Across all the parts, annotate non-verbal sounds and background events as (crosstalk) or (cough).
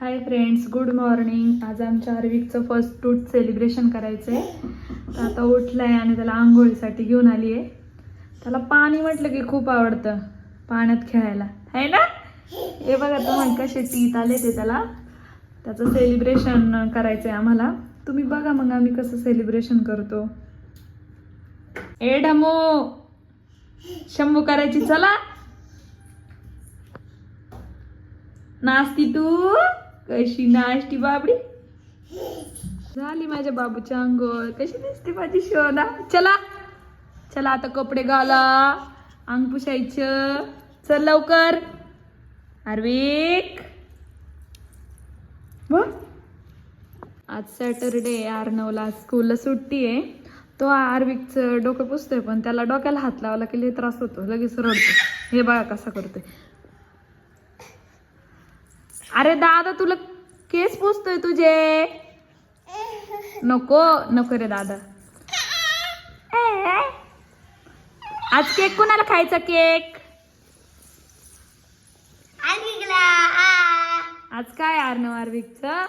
Hi friends good morning आज आमच्या हरविकचं first टूट सेलिब्रेशन करायचं आहे तर आता उठलं आहे आणि त्याला आंघोळीसाठी घेऊन आली आहे त्याला पाणी म्हटलं की खूप आवडतं पाण्यात खेळायला. आहे ना? हे बघा तुम्हाला कसे टीत आले ते त्याला. त्याचं सेलिब्रेशन करायचं आहे आम्हाला. तुम्ही बघा मग आम्ही कसं सेलिब्रेशन करतो. ए ढमो शंभू करायची चला. नास्ती तू. कशी नाचती बाबडी? झाली माझ्या बाबूच्या अंगोळ कशी दिसते माझी शोना? चला. चला आता कपडे घाला. अंग पुसायचं. चल लवकर. आर्विक. आज सॅटरडे आर्नवला स्कूलला सुट्टी आहे. तो आर्विकचं डोकं पुसतोय पण त्याला डोक्याला हात लावला की लई त्रास होतो. लगेच रडतो. हे बघा कसा करतोय. अरे दादा तुला केस पुसतोय तुझे. नको नको रे दादा. आज केक कोणाला खायचा केक? आज काय आर्नव आर्विकचं?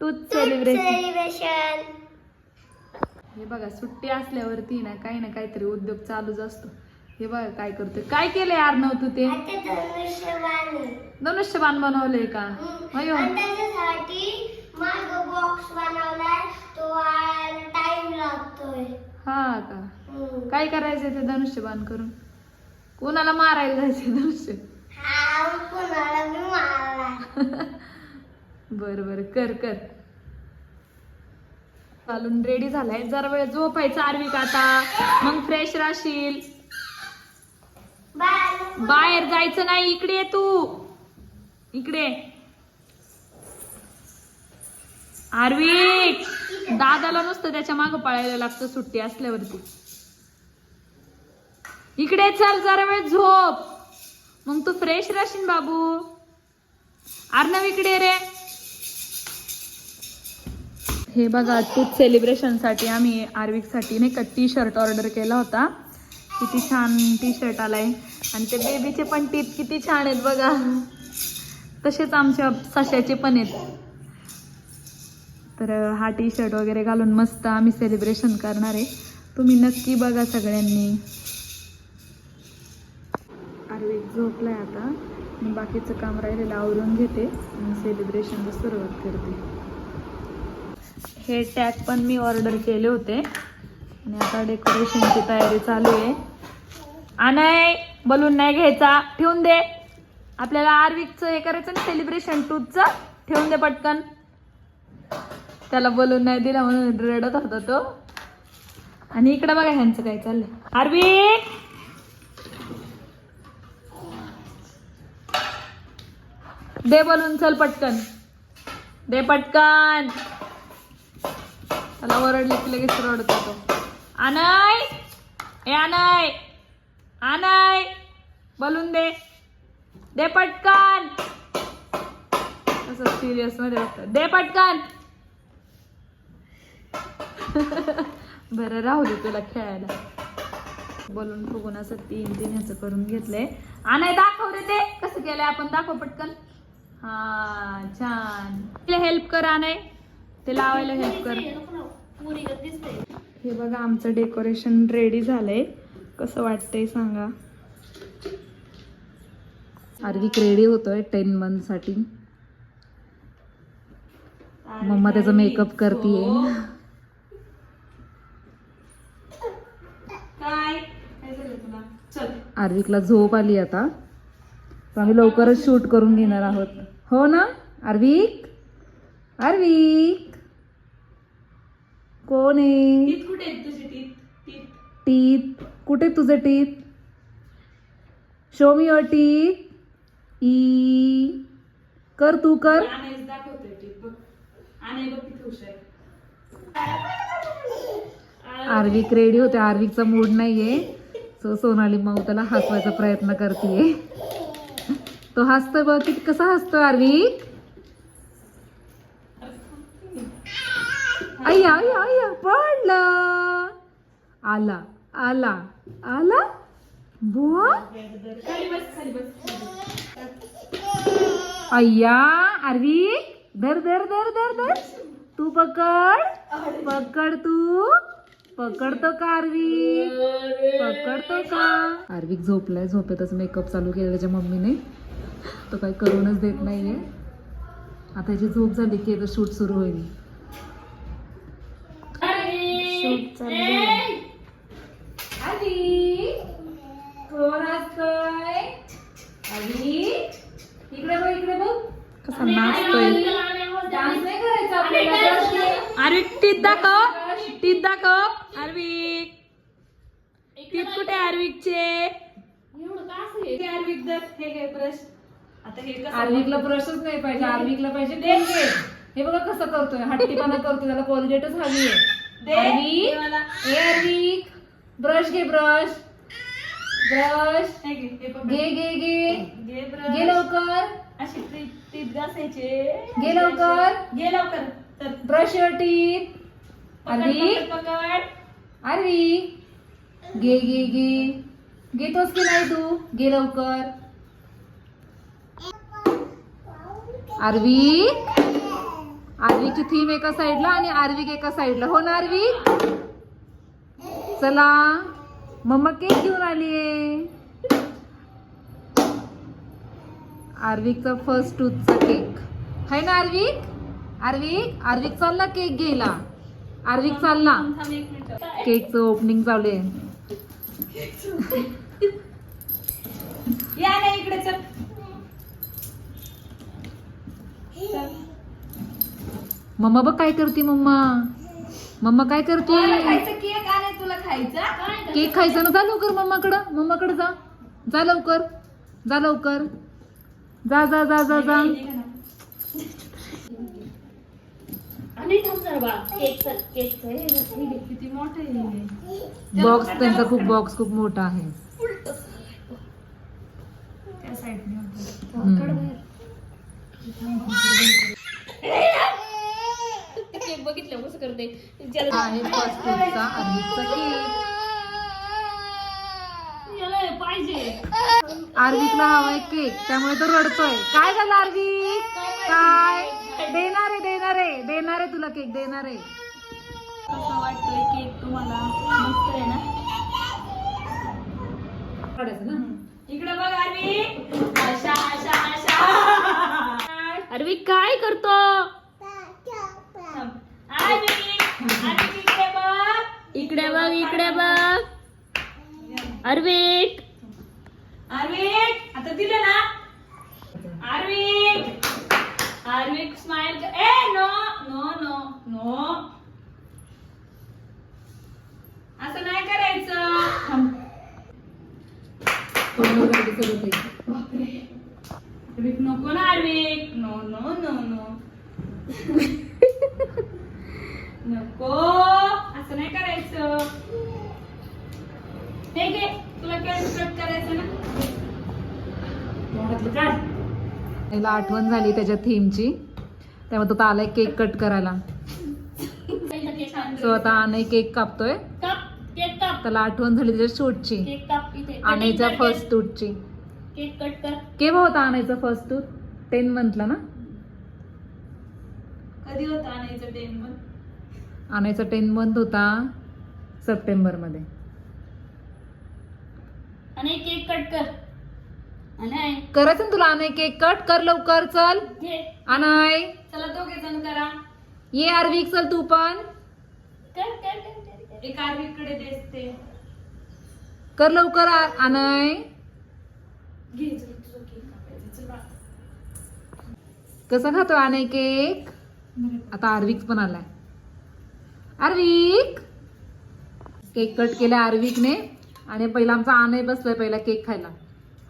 टूथ सेलिब्रेशन हे बघा सुट्टी असल्यावरती ना काही ना काहीतरी उद्योग चालूच असतो. हे बघा काय करतोय? काय केलंय आर्नव तू ते? आता धनुष्यबाण. धनुष्यबाण बनवलंय का? अयो. आणि त्याच्यासाठी माग बॉक्स बनवलाय तो टाइम लागतोय. हा का? हम्म. काय करायचंय ते धनुष्यबाण करून? कोणाला मारायला जायचंय धनुष्य? हा कुणाला मी मारला (laughs) बर बर. कर कर. चालून रेडी झालाय. जरा वेळ झोपायचं आर्विक आता? मग फ्रेश राहशील. बाहेर जायचं नाही इकडे ये तू. इकडे आर्विक दादाला नुसतं त्याच्या मागं पळायला लागतं सुट्टी असल्यावरती. इकडे चल जरा वेळ झोप. मग तू फ्रेश राहशील बाबू. अर्णव इकडे रे. हे बघा टूथ सेलिब्रेशनसाठी आम्ही आर्विकसाठी नाही का टी शर्ट ऑर्डर केला होता. किती छान टी शर्ट आलाय. आणि ते बेबीचे पण टीप किती छान आहेत बघा. तसेच आमच्या सशाचे पण आहेत. तर हा टी शर्ट वगैरे घालून मस्त आम्ही सेलिब्रेशन करणार आहे. तुम्ही नक्की बघा सगळ्यांनी. आर्विक झोपलाय आता. मी बाकीचं काम राहिलेलं आवरून घेते आणि सेलिब्रेशनला सुरुवात करते. हे टॅग पण मी ऑर्डर केले होते. आणि आता डेकोरेशनची तयारी चालू आहे. आणाय बलून नाही घ्यायचा. ठेवून दे. आपल्याला आर्विकचं हे करायचं ना सेलिब्रेशन टूथचं ठेवून दे पटकन. त्याला बलून नाही दिला म्हणून रडत होता तो. आणि इकडे बघा ह्यांचं काय चाललंय. आर्विक दे बलून चल पटकन. दे पटकन. त्याला ओरडले की लगेच रडत होतो आनाय! ए आनाय! आनाय बलून दे. दे पटकन. असं सिरियसमध्ये बघतो. दे पटकन. (laughs) बरं राहू दे तुला खेळायला. बोलून फुगून असं तीन तीन ह्याचं करून घेतलंय. आणाय दाखव रे ते. कसं केलंय आपण? दाखव पटकन. हा छान. तिला हेल्प कर आणाय. ते लावायला हेल्प कर. हे बघा आमचं डेकोरेशन रेडी झालंय. कसं वाटतंय सांगा? आर्विक रेडी होतोय टेन मंथसाठी. मम्मा त्याचा मेकअप करतीये. चल. आर्विकला झोप आली आता. तर आम्ही लवकरच शूट करून घेणार आहोत. हो ना आर्विक? आर्विक? कोण आहे? टीत. कुठे तुझे teeth show me your teeth E. कर तू कर. आर्विक रेडी होते. आर्विकचा मूड नाहीये. सो सोनाली माऊ त्याला हसवायचा प्रयत्न करते तो हसतोय बघ. किती कसा हसतोय आर्विक? अय्या अय्या अय्या पडलं. आला आला. आला? बुवा? अय्या आरवी धर धर धर धर धर. तू पकड. पकड तू. पकडतो का आरवी? पकडतो का? आर्विक झोपलाय झोपेतच मेकअप चालू केला त्याच्या मम्मीने. तो काही करूनच देत नाहीये. आता याची झोप झाली की याचं शूट सुरू होईल. शूट चालू आधी कोण असतोय आधी इकडे बघ इकडे बघ. कसा नाचतोय. डान्स नाही करायचा आपल्याला. आर्विक टीत दाखव. टीत दाखव. आर्विक. टीत कुठे आर्विकचे? हे? आर्विक दर. हे घे ब्रश. आता हे कसं आर्विकला ब्रशच नाही पाहिजे. आर्विकला पाहिजे कोलगेट. हे बघा कसं करतोय. हट्टीपणा करतोय. त्याला कोलगेटच हवी आहे. आर्विक. हे आर्विक. ब्रश घे ब्रश. ब्रश. घे. घे घे घे. लवकर. अशी टीप टीप घासायचे. घे लवकर. घे लवकर. तर ब्रश युअर टीथ पकड, आर्विक पकड, आर्विक घे घे घे. घेतोस की नाही तू? घे लवकर. आर्विक आर्विकची थीम एका साईडला आणि आर्विक एका साईडला हो ना आर्विक चला मम्मा केक घेऊन आलीये. आर्विकचा फर्स्ट टूथचा केक. है ना आर्विक? आर्विक आर्विक चालला केक घ्यायला. आर्विक चालला. केकचं ओपनिंग चालू आहे. या ना इकडे. मम्मा बघ काय करते मम्मा. मम्मा काय करते? खायचं? केक खायचा ना. जा लवकर मम्माकडं. मम्माकडे जा. जा लवकर. जा लवकर. जा जा जा जा जा. बॉक्स त्यांचा खूप बॉक्स खूप मोठा आहे. त्या. केक बघितलं कसं करते. आहे केक पाहिजे. आर्विकला हवाय केक त्यामुळे तो रडतोय. काय झालं आर्विक काय? देणार आहे देणार आहे. देणार आहे तुला केक देणार आहे. कसा वाटतोय केक तुम्हाला मस्त आहे ना? काढायचं ना? इकडे बघ आरवी आशा आशा आशा. अरे काय करतो थांब. आरवी आरवी इकडे बघ इकडे बघ इकडे बघ. अरविक आर्विक आता दिलं ना? आर्विक आर्विक स्माइल ए नो नो नो नो असं नाही करायचं. त्याला आठवण झाली त्याच्या थीमची त्यामुळे तो आलाय केक कट करायला. सो आता आनय केक कापतोय. काप केक काप. त्याला आठवण झाली त्याच्या शूटची केक काप इथे. आणायचा फर्स्ट टूथची केक कट कर. केव्हा होता आणायचा फर्स्ट टूथ टेन मंथला ना? कधी होतं आणायचं टेन पण आणायचा टेन मंथ होता सप्टेंबरमध्ये आणि केक कट कर. करायचं ना तुला आणाय केक कट कर लवकर चल. घे. आणाय चला दोघे जण करा. ये आरवीक चल तू पण. कर कर कर, कर कर. एक ते. कर लवकर आ- आणाय घे चल तुझं केक कापायचं चल बाळा. कसा खातो आणाय केक आता आर्विक पण आलाय. आर्विक! केक कट केला आर्विकने. आणि पहिला आमचा आनय बसलाय पहिला केक खायला.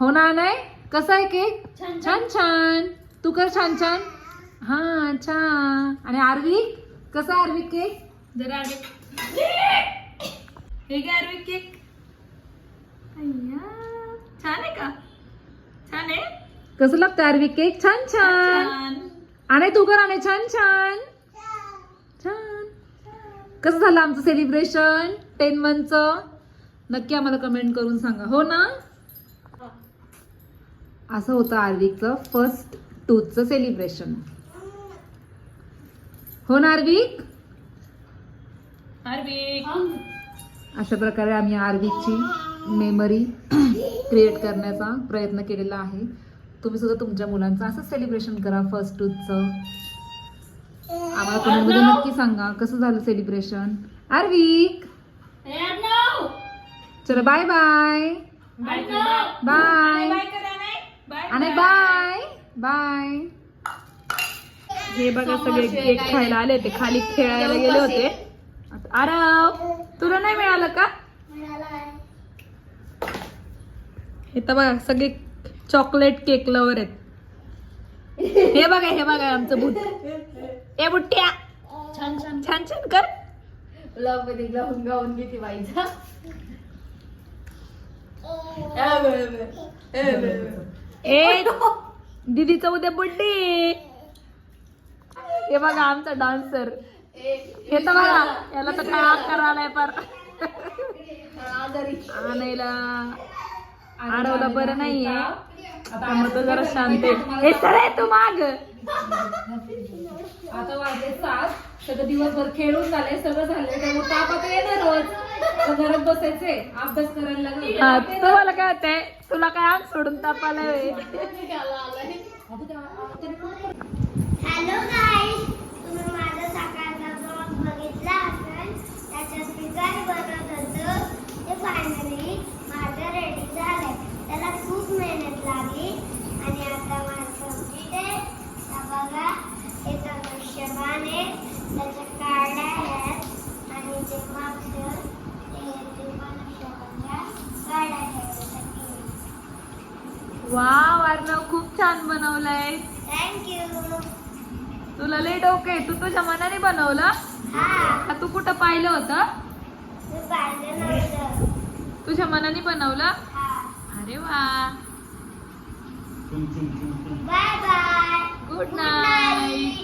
हो ना आनय कसा आहे केक? छान छान. तू कर छान छान. हा छान. आणि आर्विक कसा आहे आर्विक केक? जरा आधी हे घे आर्वी केक. छान आहे का? छान आहे? कसं लागतं आर्विक केक? छान छान. छान आणि तू कर आणि छान छान. छान. कसं झालं आमचं सेलिब्रेशन टेन मंथचं नक्की आम्हाला कमेंट करून सांगा. हो ना? असं होतं आर्विकचं फर्स्ट टूथचं सेलिब्रेशन हो ना आर्विक? अशा प्रकारे आम्ही आर्विकची मेमरी क्रिएट करण्याचा प्रयत्न केलेला आहे. तुम्ही सुद्धा तुमच्या मुलांचं असं सेलिब्रेशन करा फर्स्ट टूथचं आम्हाला कमेंटमध्ये नक्की सांगा कसं झालं सेलिब्रेशन आर्विक! चलो बाय बाय बाय आणि बाय बाय हे बघा सगळे केक खायला आले ते खाली खेळायला गेले होते. आरव तुला नाही मिळालं का? हे तर बघा सगळे चॉकलेट केक लवर आहेत. हे बघा हे बघा आमचं बुट ए बुट्ट्या. छान छान. छान छान कर. ब्लॉगमध्ये गाऊन गाऊन घेते बाईचा. ए दीदीचा उद्या बर्थडे हे बघा आमचा डान्सर हे तर बघा याला तर काय आकार आलाय पर आणायला. आडवला बरं नाहीये. त्यामुळे तो जरा शांत आहे. हे सर आहे तू माग. आता वाजले सात. सगळं दिवसभर खेळून झाले सगळं झालंय. त्यामुळे ताप आता येणारच घरात बसायचे अभ्यास करायला लागले. तुम्हाला काय होतंय तुला काय आग सोडून तापाला (laughs) हॅलो वा अर्णव खूप छान बनवलंय. थँक्यू तुला लय डोके तू तुझ्या मनाने बनवलं? हा. का तू कुठं पाहिलं होतं? तुझ्या मनाने बनवलं? हा. अरे वा. Bye bye good night